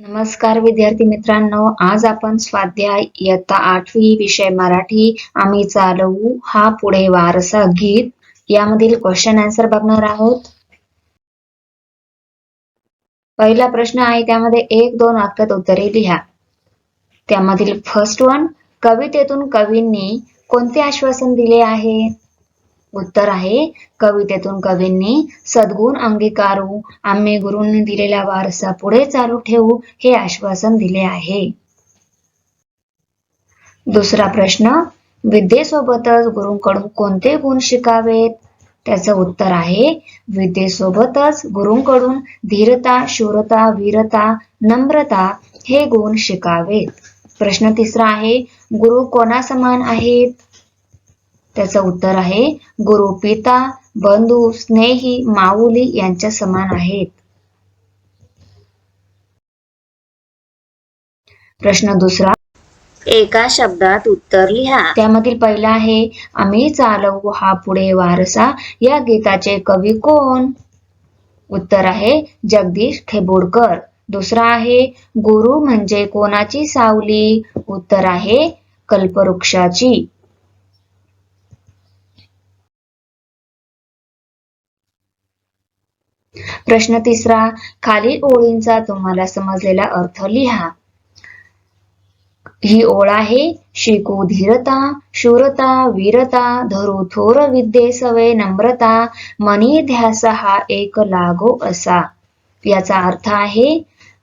नमस्कार विद्यार्थी मित्रांनो. आज आपण स्वाध्याय इयत्ता आठवी विषय मराठी आम्ही चालवू. हा पुढे वारसा गीत. यामधील क्वेश्चन आन्सर बघणार आहोत. पहिला प्रश्न आहे त्यामध्ये एक दोन वाक्यात उत्तरे लिहा. त्यामधील फर्स्ट वन कवितेतून कवींनी कोणते आश्वासन दिले आहे? उत्तर आहे. कवितेतून कवींनी सद्गुण अंगीकारू. आम्ही गुरूंनी दिलेला वारसा पुढे चालू ठेवू हे आश्वासन दिले आहे. दुसरा प्रश्न विद्येसोबतच गुरूंकडून कोणते गुण शिकावेत? त्याचं उत्तर आहे विद्येसोबतच गुरूंकडून धीरता शूरता वीरता नम्रता हे गुण शिकावेत. प्रश्न तिसरा आहे गुरु कोणा समान आहेत? त्याचं उत्तर आहे गुरु पिता बंधू स्नेही माऊली यांच्या समान आहेत. प्रश्न दुसरा. एका शब्दात उत्तर लिहा. त्यामधील पहिला आहे आम्ही चालवू हा पुढे वारसा या गीताचे कवी कोण? उत्तर आहे जगदीश खेबोडकर दुसरा आहे गुरु म्हणजे कोणाची सावली? उत्तर आहे कल्पवृक्षाची. प्रश्न तिसरा खालील ओळींचा तुम्हाला समजलेला अर्थ लिहा. ही ओळ आहे शिकू धीरता शूरता वीरता धरू थोर विद्ये सवय नम्रता मनी ध्यास हा एक लागो असा. याचा अर्थ आहे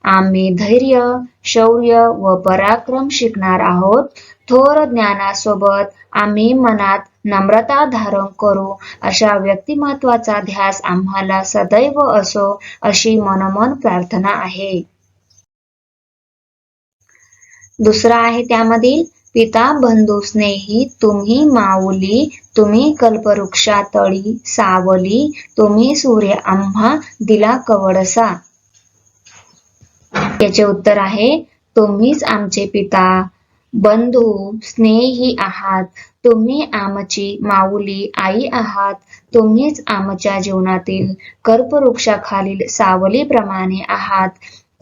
आम्ही धैर्य शौर्य व पराक्रम शिकणार आहोत. थोर ज्ञानासोबत आम्ही मनात नम्रता धारण करू. अशा व्यक्तिमत्वाचा ध्यास आम्हाला सदैव असो अशी मनोमन प्रार्थना आहे. दुसरा आहे त्यामधील पिता बंधू स्नेही तुम्ही माऊली तुम्ही कल्पवृक्षा तळी सावली तुम्ही सूर्य आम्हा दिला कवडसा. याचे उत्तर आहे तुम्हीच आमचे पिता बंधू स्नेही आहात. तुम्ही आमची माऊली आई आहात. तुम्हीच आमच्या जीवनातील कल्पवृक्षाखालील सावलीप्रमाणे आहात.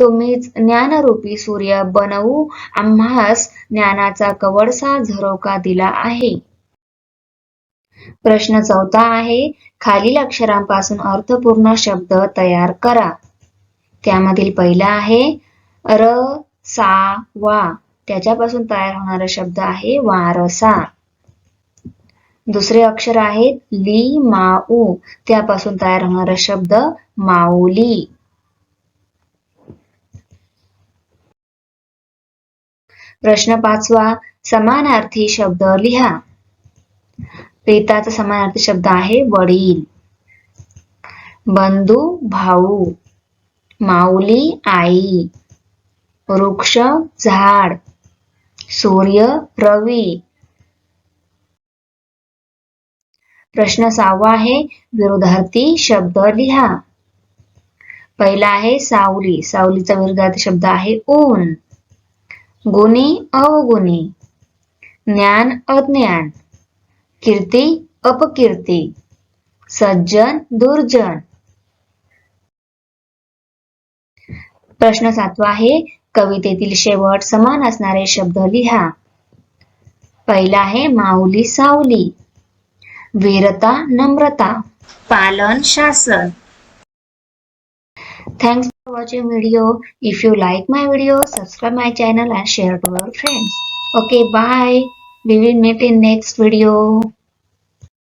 तुम्हीच ज्ञानरूपी सूर्य बनवू आम्हास ज्ञानाचा कवडसा झरोका दिला आहे. प्रश्न चौथा आहे खालील अक्षरांपासून अर्थपूर्ण शब्द तयार करा. त्यामधील पहिला आहे र सा वा. त्याच्यापासून तयार होणारा शब्द आहे वारसा. दुसरे अक्षर आहेत ली माऊ. त्यापासून तयार होणारा शब्द माऊली. प्रश्न पाचवा समानार्थी शब्द लिहा. पिताचा समानार्थी शब्द आहे वडील. बंधू भाऊ. माऊली आई. वृक्ष झाड. सूर्य रवी प्रश्न सहावा आहे विरोधार्थी शब्द लिहा. पहिला आहे सावली. सावलीचा विरोधार्थी शब्द आहे ऊन. गुणी अवगुणी. ज्ञान अज्ञान. कीर्ती अपकीर्ती. सज्जन दुर्जन. प्रश्न सातवा आहे कवितेतील शेवट समान असणारे शब्द लिहा. पहिला आहे माऊली सावली. वीरता नम्रता पालन शासन. Thanks for watching video if you like my video subscribe my channel and share to your friends okay bye we will met in next video